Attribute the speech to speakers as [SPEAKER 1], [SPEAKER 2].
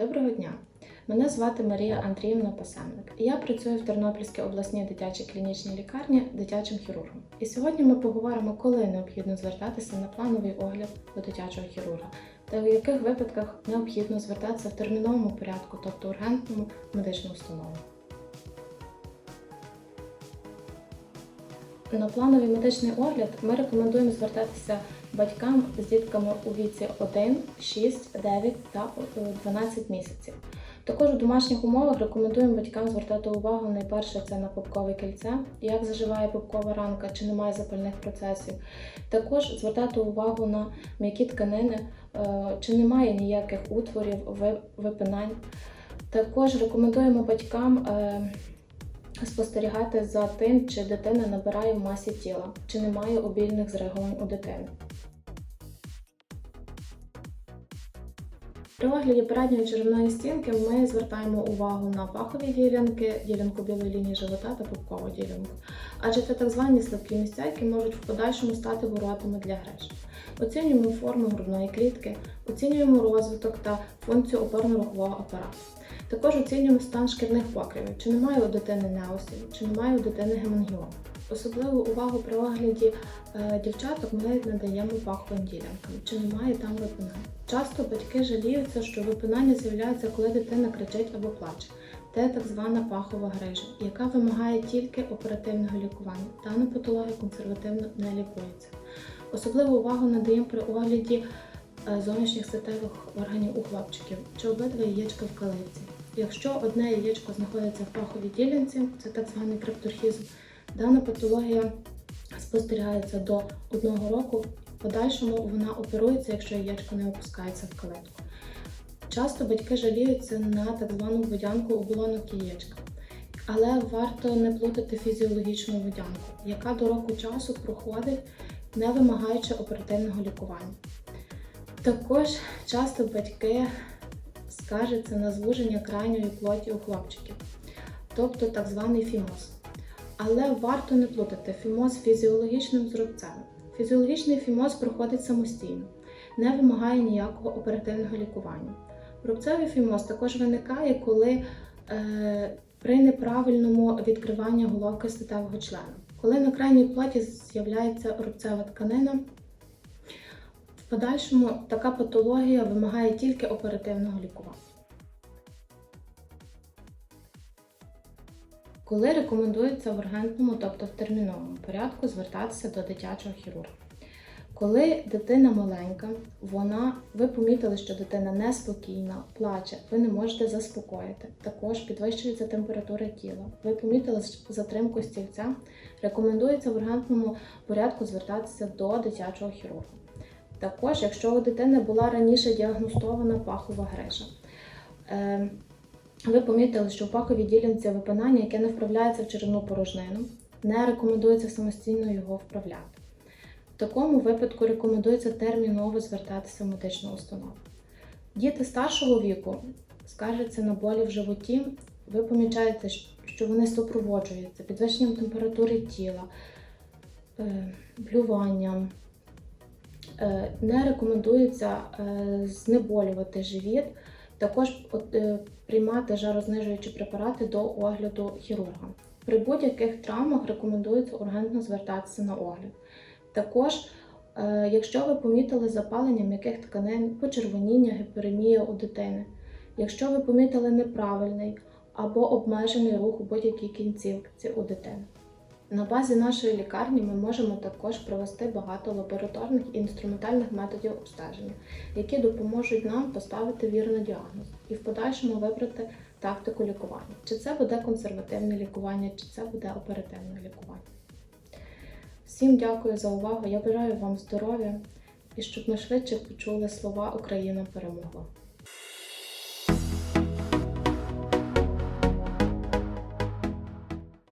[SPEAKER 1] Доброго дня! Мене звати Марія Андріївна Пасенник. Я працюю в Тернопільській обласній дитячій клінічній лікарні дитячим хірургом. І сьогодні ми поговоримо, коли необхідно звертатися на плановий огляд до дитячого хірурга та у яких випадках необхідно звертатися в терміновому порядку, тобто ургентному медичну установу. На плановий медичний огляд ми рекомендуємо звертатися батькам з дітками у віці 1, 6, 9 та е, 12 місяців. Також у домашніх умовах рекомендуємо батькам звертати увагу найперше це на пупкове кільце, як заживає пупкова ранка, чи немає запальних процесів. Також звертати увагу на м'які тканини, е, чи немає ніяких утворів, випинань. Також рекомендуємо батькам е, спостерігати за тим, чи дитина набирає в масі тіла, чи немає обільних зреагувань у дитини. При огляді передньої черевної стінки ми звертаємо увагу на пахові ділянки, ділянку білої лінії живота та пупкову ділянку, адже це так звані слабкі місця, які можуть в подальшому стати воротами для гриж. Оцінюємо форму грудної клітки, оцінюємо розвиток та функцію опорно-рухового апарату. Також оцінюємо стан шкірних покривів, чи немає у дитини неосів, чи немає у дитини гемангіому. Особливу увагу при огляді е, дівчаток ми надаємо паховим ділянкам, чи немає там випинань. Часто батьки жаліються, що випинання з'являється, коли дитина кричить або плаче. Це так звана пахова грижа, яка вимагає тільки оперативного лікування. Дана патологія консервативно не лікується. Особливу увагу надаємо при огляді е, зовнішніх статевих органів у хлопчиків, чи обидва яєчка в калиці. Якщо одне яєчко знаходиться в паховій ділянці, це так званий крепторхізм, дана патологія спостерігається до одного року. В подальшому вона оперується, якщо яєчко не опускається в калитку. Часто батьки жаліються на так звану водянку оболонок яєчка. Але варто не плутати фізіологічну водянку, яка до року часу проходить, не вимагаючи оперативного лікування. Також часто батьки скаржаться на звуження крайньої плоті у хлопчиків, тобто так званий фімоз. Але варто не плутати фімоз з фізіологічним зробцем. Фізіологічний фімоз проходить самостійно, не вимагає ніякого оперативного лікування. Рубцевий фімоз також виникає, коли е, при неправильному відкриванні головки статевого члена. Коли на крайній плоті з'являється рубцева тканина, в подальшому така патологія вимагає тільки оперативного лікування. Коли рекомендується в ургентному, тобто в терміновому порядку звертатися до дитячого хірурга. Коли дитина маленька, вона, ви помітили, що дитина неспокійна, плаче, ви не можете заспокоїти. Також підвищується температура тіла. Ви помітили затримку стільця, рекомендується в ургентному порядку звертатися до дитячого хірурга. Також, якщо у дитини була раніше діагностована пахова грижа, е, ви помітили, що в паховій ділянці випинання, яке не вправляється в черевну порожнину, не рекомендується самостійно його вправляти. В такому випадку рекомендується терміново звертатися в медичну установу. Діти старшого віку скаржаться на болі в животі, ви помічаєте, що вони супроводжуються підвищенням температури тіла, е, блюванням. Е, Не рекомендується е, знеболювати живіт, також е, приймати жарознижуючі препарати до огляду хірурга. При будь-яких травмах рекомендується ургентно звертатися на огляд. Також, е, якщо ви помітили запалення м'яких тканин, почервоніння, гіперемія у дитини, якщо ви помітили неправильний або обмежений рух у будь-якій кінцівці у дитини. На базі нашої лікарні ми можемо також провести багато лабораторних і інструментальних методів обстеження, які допоможуть нам поставити вірний діагноз і в подальшому вибрати тактику лікування. Чи це буде консервативне лікування, чи це буде оперативне лікування. Всім дякую за увагу. Я бажаю вам здоров'я і щоб ми швидше почули слова Україна перемогла.